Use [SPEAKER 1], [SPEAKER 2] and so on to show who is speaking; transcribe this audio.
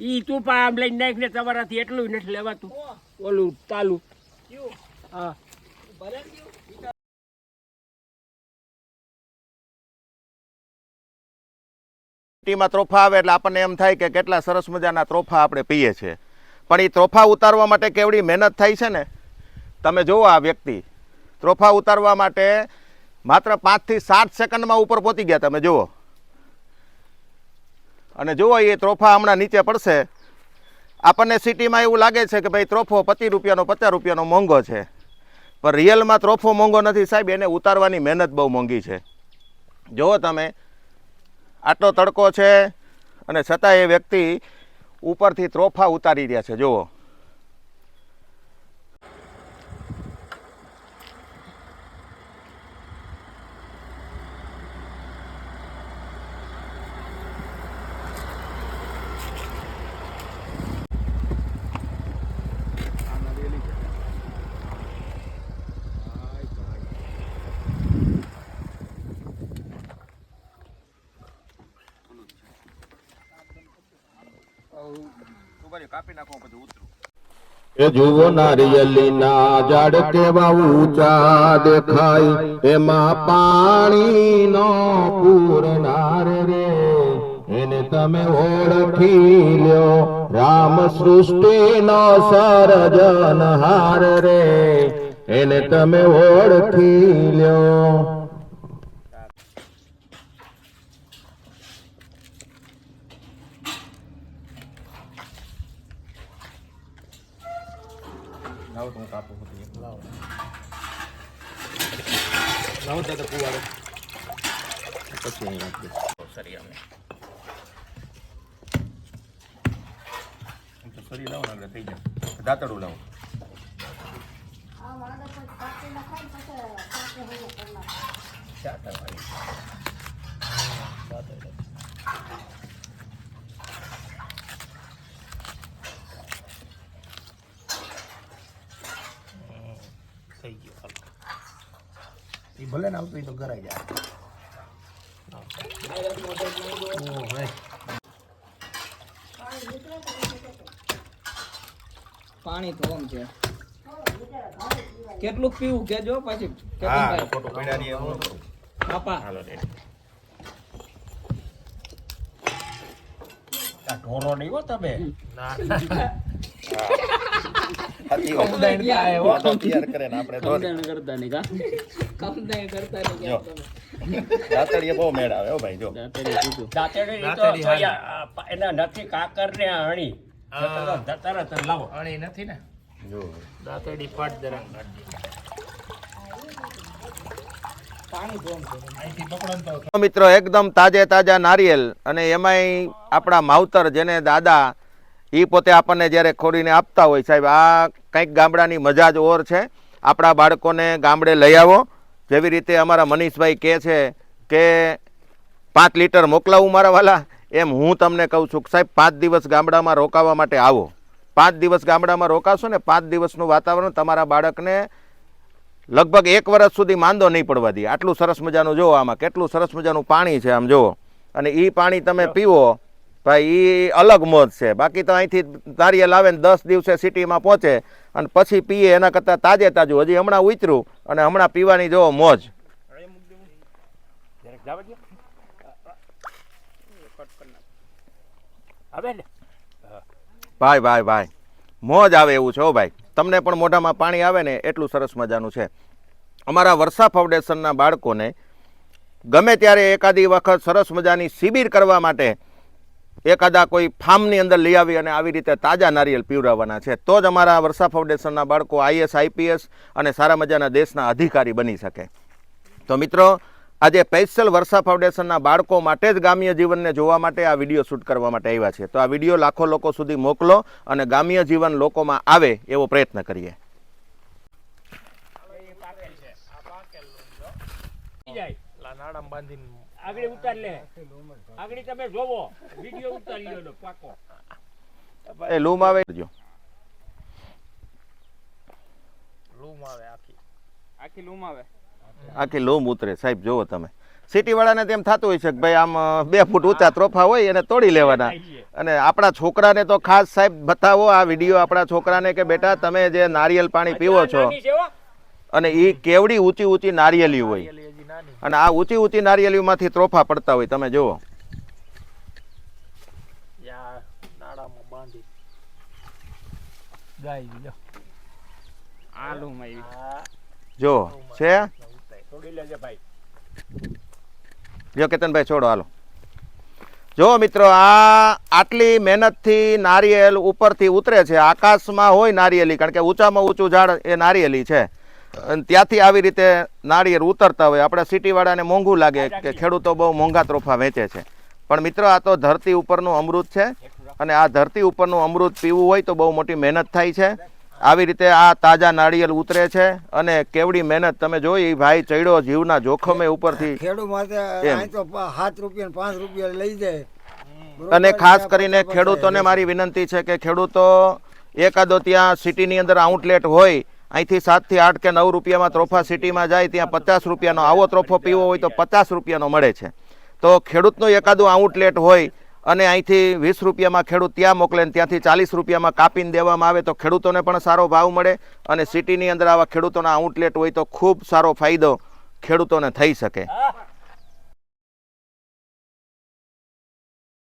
[SPEAKER 1] ઈ તું પા આમ લઈને નાખ ને તમારાથી એટલું નથી લેવાતું. ઓલું તાલું. હા.
[SPEAKER 2] ટીમાં ત્રોફા આવે એટલે આપણને એમ થાય કે કેટલા સરસ મજાના ત્રોફા આપણે પીએ છીએ. પણ એ ત્રોફા ઉતારવા માટે કેવડી મહેનત થાય છે ને? તમે જુઓ આ વ્યક્તિ. ત્રોફા ઉતારવા માટે માત્ર પાંચથી સાત સેકન્ડમાં ઉપર પહોંચી ગયા તમે જુઓ. અને જુઓ એ ત્રોફા હમણાં નીચે પડશે. આપણને સિટીમાં એવું લાગે છે કે ભાઈ ત્રોફો પચીસ રૂપિયાનો, પચાસ રૂપિયાનો મોંઘો છે. પણ રિયલમાં ત્રોફો મોંઘો નથી સાહેબ, એને ઉતારવાની મહેનત બહુ મોંઘી છે. જુઓ તમે, આટલો તડકો છે અને છતાં એ વ્યક્તિ ઉપરથી ત્રોફા ઉતારી રહ્યા છે, જુઓ.
[SPEAKER 3] જુઓ નારિયેલી ના ઝાડ કેવા ઊંચા દેખાય. એમાં પાણી નો પૂરનાર રે. એને તમે ઓળખી લ્યો. રામ સૃષ્ટિ નો સર્જનહાર રે. એને તમે ઓળખી લ્યો.
[SPEAKER 2] લાવો તો હું કાપું બધું લાવો.
[SPEAKER 1] લાવો તો કુવાડો
[SPEAKER 2] પછી અહીં દઉં સરિયાને આમ તો સરી લાવો ને એટલે થઈ જાય. દાંતડું લાવો. ચાટરવાની.
[SPEAKER 4] ભલે ને આવતું તો કરાઈ જાય.
[SPEAKER 5] પાણી તો આમ છે. કેટલું પીવું કેજો પછી? બાપા.
[SPEAKER 1] આ ઢોરો નહીં હો તમે?
[SPEAKER 2] હાથી વાત.
[SPEAKER 5] કમ્પ્લેન ક્યાં આવ્યો?
[SPEAKER 2] તૈયાર કરે ને આપણે તો
[SPEAKER 5] કમ્પ્લેન કરતા નહીં કા? કમ્પ્લેન કરતા નહીં
[SPEAKER 2] જો.
[SPEAKER 5] ક્યાં
[SPEAKER 2] બહુ મેળ આવે હો ભાઈ જો.
[SPEAKER 5] દાંતેડી
[SPEAKER 1] તો
[SPEAKER 4] દાંતેડી હારી.
[SPEAKER 1] સોયા, આ, એના નથી કાકર ને હણી. તરત લાવો.
[SPEAKER 4] અણી નથી ને?
[SPEAKER 2] જો.
[SPEAKER 4] દાંતેડી ફાટ દરામ કાઢી
[SPEAKER 5] પાણી તો ઓમ છે.
[SPEAKER 4] અહીંથી પકડો ને તો
[SPEAKER 2] તો. મિત્રો એકદમ તાજે તાજા નારિયેલ અને એમાંય આપણા માવતર જેને દાદા એ પોતે આપણને જ્યારે ખોડીને આપતા હોય સાહેબ આ કંઈક ગામડાની મજા જ ઓર છે. આપણા બાળકોને ગામડે લઈ આવો. જેવી રીતે અમારા મનીષભાઈ કહે છે કે પાંચ લીટર મોકલાવું મારા વાલા. એમ હું તમને કહું છું કે સાહેબ પાંચ દિવસ ગામડામાં રોકાવા માટે આવો. પાંચ દિવસ ગામડામાં રોકાશો ને પાંચ દિવસનું વાતાવરણ તમારા બાળકને લગભગ એક વર્ષ સુધી માંદો નહીં પડવા દે. આટલું સરસ મજાનું જુઓ આમાં કેટલું સરસ મજાનું પાણી છે આમ જુઓ. અને એ પાણી તમે પીવો ભાઈ એ અલગ મોજ છે. બાકી તો અહીંથી નારિયેલ આવે ને દસ દિવસે સિટીમાં પહોંચે અને પછી પીએ એના કરતાં તાજે તાજું. હજી હમણાં ઉતર્યું અને હમણાં પીવાની જો મોજ. ભાઈ ભાઈ ભાઈ મોજ આવે એવું છે હો ભાઈ. તમને પણ મોઢામાં પાણી આવે ને એટલું સરસ મજાનું છે. અમારા વર્ષા ફાઉન્ડેશનના બાળકોને ગમે ત્યારે એકાદી વખત સરસ મજાની શિબિર કરવા માટે એકાદા કોઈ ફાર્મની અંદર લઈ આવી અને આવી રીતે તાજા નારિયેલ પીવડાવવાના છે, તો જ અમારા વર્ષા ફાઉન્ડેશનના બાળકો આઈએસ, આઈપીએસ અને સારા મજાના દેશના અધિકારી બની શકે. તો મિત્રો, આજે સ્પેશિયલ વર્ષા ફાઉન્ડેશનના બાળકો માટે જ ગામ્ય જીવનને જોવા માટે આ વીડિયો શૂટ કરવા માટે આવ્યા છે. તો આ વીડિયો લાખો લોકો સુધી મોકલો અને ગામ્ય જીવન લોકોમાં આવે એવો પ્રયત્ન કરીએ.
[SPEAKER 1] જાય.
[SPEAKER 4] નાડામાં બાંધીને
[SPEAKER 1] આગળ ઉતાર લે. આગળ તમે જોવો. વિડિયો ઉતારી લો પાકો.
[SPEAKER 2] એ લૂમ આવે. જો
[SPEAKER 4] લૂમ આવે આખી.
[SPEAKER 5] આખી લૂમ આવે.
[SPEAKER 2] આખી લૂમ ઉતરે. સાહેબ જોવો તમે. સિટી વાળાને તેમ થતું હોય છે કે ભાઈ આમ બે ફૂટ ઊંચા ત્રોફા હોય એને તોડી લેવાના. અને આપણા છોકરાને તો ખાસ સાહેબ બતાવો આ વીડિયો આપણા છોકરાને કે બેટા તમે જે નારિયેલ પાણી પીવો છો. અને એ કેવડી ઊંચી ઊંચી નારિયેલી હોય. અને આ ઊંચી ઊંચી નારિયેલીમાંથી ત્રોફા પડતા હોય તમે જુઓ. જો છે?
[SPEAKER 1] છોડી લેજે ભાઈ.
[SPEAKER 2] જો કેતનભાઈ છોડો હાલો. જો મિત્રો આ આટલી મહેનતથી નારિયેલ ઉપરથી ઉતરે છે. આકાશમાં હોય નારિયેલી કારણ કે ઊંચામાં ઊંચું ઝાડ એ નારિયેલી છે. ત્યાંથી આવી રીતે નારિયેળ ઉતરતા હોય. આપણે સિટીવાળાને મોંઘું લાગે કે ખેડૂતો બહુ મોંઘા ત્રોફા વેચે છે. પણ મિત્રો આ તો ધરતી ઉપરનું અમૃત છે અને આ ધરતી ઉપરનું અમૃત પીવું હોય તો બહુ મોટી મહેનત થાય છે. આવી રીતે આ તાજા નાળિયેર ઉતરે છે અને કેવડી મહેનત તમે જોઈ ભાઈ ચડ્યો જીવના જોખમે ઉપરથી.
[SPEAKER 6] ખેડૂત માટે તો સાત રૂપિયા પાંચ રૂપિયા લઈ જાય.
[SPEAKER 2] અને ખાસ કરીને ખેડૂતોને મારી વિનંતી છે કે ખેડૂતો એકાદો ત્યાં સિટીની અંદર આઉટલેટ હોય અહીંથી સાતથી આઠ કે નવ રૂપિયામાં ત્રોફા સિટીમાં જાય, ત્યાં પચાસ રૂપિયાનો આવો ત્રોફો પીવો હોય તો પચાસ રૂપિયાનો મળે છે. તો ખેડૂતનું એકાદું આઉટલેટ હોય અને અહીંથી વીસ રૂપિયામાં ખેડૂત ત્યાં મોકલે ને ત્યાંથી ચાલીસ રૂપિયામાં કાપીને દેવામાં આવે તો ખેડૂતોને પણ સારો ભાવ મળે અને સિટીની અંદર આવા ખેડૂતોના આઉટલેટ હોય તો ખૂબ સારો ફાયદો ખેડૂતોને થઈ શકે.